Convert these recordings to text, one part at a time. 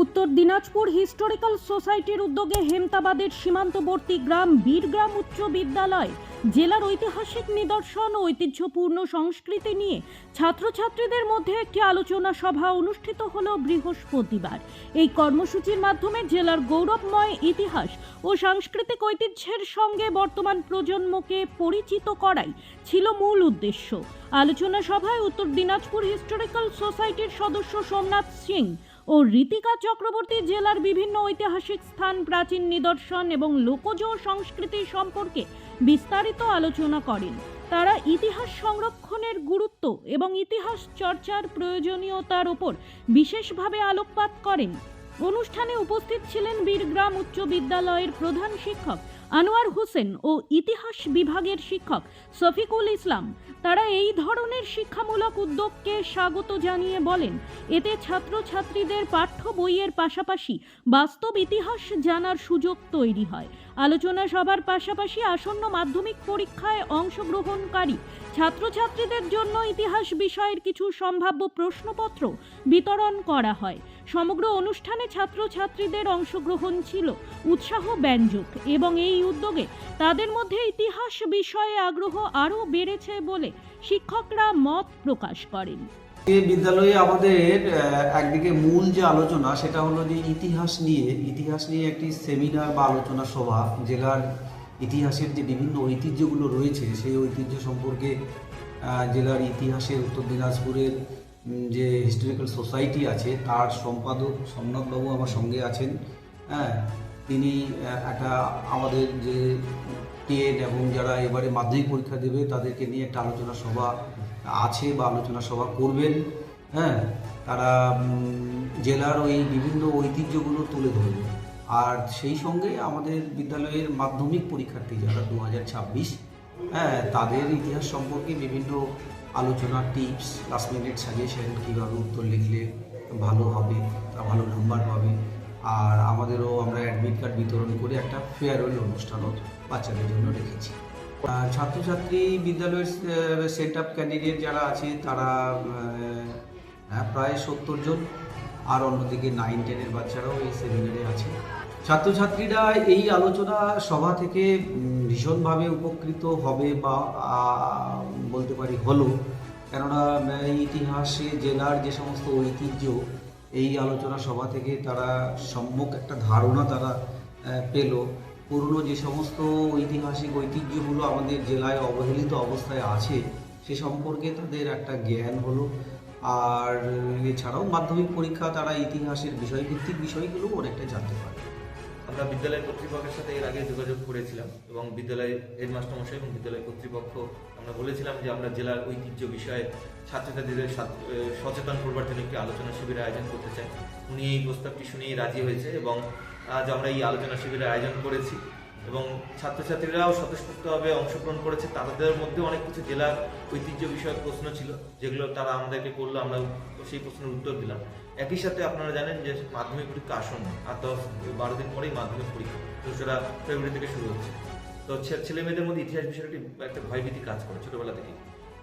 উত্তর দিনাজপুর হিস্টোরিক্যাল সোসাইটির উদ্যোগে হেমতাবাদের সীমান্তবর্তী গ্রাম বীরগ্রাম উচ্চ বিদ্যালয় জেলার ঐতিহাসিক নিদর্শন ও ঐতিহ্যপূর্ণ সংস্কৃতি নিয়ে ছাত্রছাত্রীদের মধ্যে একটি আলোচনা সভা অনুষ্ঠিত হল বৃহস্পতিবার। এই কর্মসূচির মাধ্যমে জেলার গৌরবময় ইতিহাস ও সাংস্কৃতিক ঐতিহ্যের সঙ্গে বর্তমান প্রজন্মকে পরিচিত করাই ছিল মূল উদ্দেশ্য। আলোচনা সভায় উত্তর দিনাজপুর হিস্টোরিক্যাল সোসাইটির সদস্য সোমনাথ সিং ও রীতিকা চক্রবর্তী জেলার বিভিন্ন ঐতিহাসিক স্থান, প্রাচীন নিদর্শন এবং লোকজ সংস্কৃতি সম্পর্কে বিস্তারিত আলোচনা করেন। তারা ইতিহাস সংরক্ষণের গুরুত্ব এবং ইতিহাস চর্চার প্রয়োজনীয়তার ওপর বিশেষভাবে আলোকপাত করেন। অনুষ্ঠানে উপস্থিত ছিলেন বীরগ্রাম উচ্চ বিদ্যালয়ের প্রধান শিক্ষক আনোয়ার হোসেন ও ইতিহাস বিভাগের শিক্ষক শফিকুল ইসলাম, তারা এই ধরনের শিক্ষামূলক উদ্যোগকে স্বাগত জানিয়ে বলেন, এতে ছাত্রছাত্রীদের পাঠ্য বইয়ের পাশাপাশি বাস্তব ইতিহাস জানার সুযোগ তৈরি হয়। আলোচনা সভার পাশাপাশি আসন্ন মাধ্যমিক পরীক্ষায় অংশগ্রহণকারী ছাত্রছাত্রীদের জন্য ইতিহাস বিষয়ের কিছু সম্ভাব্য প্রশ্নপত্র বিতরণ করা হয়। সমগ্র অনুষ্ঠানে ছাত্রছাত্রীদের অংশগ্রহণ ছিল উৎসাহ ব্যঞ্জক এবং এই উদ্যোগে তাদের মধ্যে ইতিহাস বিষয়ে আগ্রহ আরও বেড়েছে বলে শিক্ষকরা মত প্রকাশ করেন। এই বিদ্যালয়ে আমাদের একদিকে মূল যে আলোচনা সেটা হলো যে ইতিহাস নিয়ে ইতিহাস নিয়ে একটি সেমিনার বা আলোচনা সভা জেলার ইতিহাসের যে বিভিন্ন ঐতিহ্যগুলো রয়েছে, সেই ঐতিহ্য সম্পর্কে জেলার ইতিহাসের উত্তর দিনাজপুরের যে হিস্টোরিক্যাল সোসাইটি আছে, তার সম্পাদক সোমনাথবাবু আমার সঙ্গে আছেন। হ্যাঁ তিনি একটা আমাদের যে টেন এবং যারা এবারে মাধ্যমিক পরীক্ষা দেবে তাদেরকে নিয়ে একটা আলোচনা সভা আছে বা আলোচনা সভা করবেন হ্যাঁ তারা জেলার ওই বিভিন্ন ঐতিহ্যগুলো তুলে ধরবে আর সেই সঙ্গে আমাদের বিদ্যালয়ের মাধ্যমিক পরীক্ষার্থী যারা দু হাজার ছাব্বিশ হ্যাঁ তাদের ইতিহাস সম্পর্কে বিভিন্ন আলোচনা, টিপস লাস্ট মিনিট সাজেশন কীভাবে উত্তর লিখলে ভালো হবে ভালো নাম্বার পাবে। আর আমাদেরও আমরা অ্যাডমিট কার্ড বিতরণ করে একটা ফেয়ারওয়েল অনুষ্ঠানও বাচ্চাদের জন্য রেখেছি। ছাত্রছাত্রী বিদ্যালয়ের সেট আপ ক্যান্ডিডেট যারা আছে, তারা প্রায় সত্তর জন। আর অন্যদিকে নাইন টেনের বাচ্চারাও এই সেমিনারে আছে। ছাত্রছাত্রীরা এই আলোচনা সভা থেকে ভীষণভাবে উপকৃত হবে বা বলতে পারি হলো। কেননা, এই ইতিহাসে, জেলার যে সমস্ত ঐতিহ্য, এই আলোচনা সভা থেকে তারা সম্যক একটা ধারণা তারা পেল। পুরনো যে সমস্ত ঐতিহাসিক ঐতিহ্যগুলো আমাদের জেলায় অবহেলিত অবস্থায় আছে, সে সম্পর্কে তাদের একটা জ্ঞান হলো। আর এছাড়াও মাধ্যমিক পরীক্ষা তারা ইতিহাসের বিষয়ভিত্তিক বিষয়গুলো অনেকটা জানতে পারে। আমরা বিদ্যালয় কর্তৃপক্ষের সাথে এর আগে যোগাযোগ করেছিলাম এবং বিদ্যালয়ের হেডমাস্টার মশাই এবং বিদ্যালয় কর্তৃপক্ষ আমরা বলেছিলাম যে আমরা জেলার ঐতিহ্য বিষয়ে ছাত্রছাত্রীদের সচেতন করবার জন্য একটি আলোচনা শিবিরের আয়োজন করতে চাই। উনি এই প্রস্তাবটি শুনেই রাজি হয়েছে এবং আজ আমরা এই আলোচনা শিবিরের আয়োজন করেছি এবং ছাত্রছাত্রীরাও স্বতঃস্ফূর্তভাবে অংশগ্রহণ করেছে। তাদের মধ্যে অনেক কিছু জেলার ঐতিহ্য বিষয়ক প্রশ্ন ছিল, যেগুলো তারা আমাদেরকে করল, আমরা সেই প্রশ্নের উত্তর দিলাম। একই সাথে আপনারা জানেন যে মাধ্যমিক পরীক্ষা আসন্ন, আর দশ, বারো দিন পরেই মাধ্যমিক পরীক্ষা দোসরা ফেব্রুয়ারি থেকে শুরু হচ্ছে। তো ছেলে মেয়েদের মধ্যে ইতিহাস বিষয়ে একটি একটা ভয়ভীতি কাজ করে ছোটবেলা থেকেই।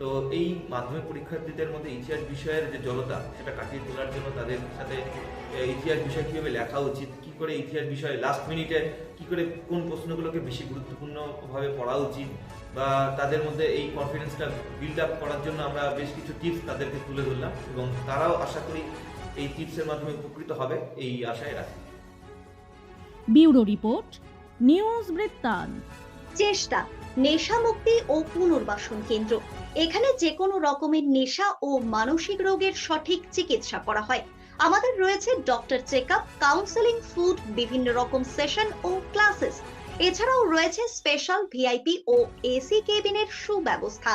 তো এই মাধ্যমিক পরীক্ষার্থীদের মধ্যে ইতিহাস বিষয়ের যে জলতা সেটা কাটিয়ে তোলার জন্য তাদের সাথে ইতিহাস বিষয় কীভাবে লেখা উচিত করে ইতিহাস বিষয়ে লাস্ট মিনিটে কি করে কোন প্রশ্নগুলোকে বেশি গুরুত্বপূর্ণভাবে পড়া উচিত বা তাদের মধ্যে এই কনফিডেন্সটা বিল্ড আপ করার জন্য আমরা বেশ কিছু টিপস তাদেরকে তুলে ধরলাম এবং তারাও আশা করি এই টিপসের মাধ্যমে উপকৃত হবে এই আশায় রাখি। ব্যুরো রিপোর্ট নিউজ বৃত্তান্ত। চেষ্টা নেশা মুক্তি ও পুনর্বাসন কেন্দ্র। এখানে যে কোনো রকমের নেশা ও মানসিক রোগের সঠিক চিকিৎসা করা হয়। আমাদের রয়েছে doctor check up counselling food বিভিন্ন রকম সেশন ও ক্লাসেস এছাড়াও রয়েছে স্পেশাল ভিআইপি ও এসি কেবিনের সুব্যবস্থা।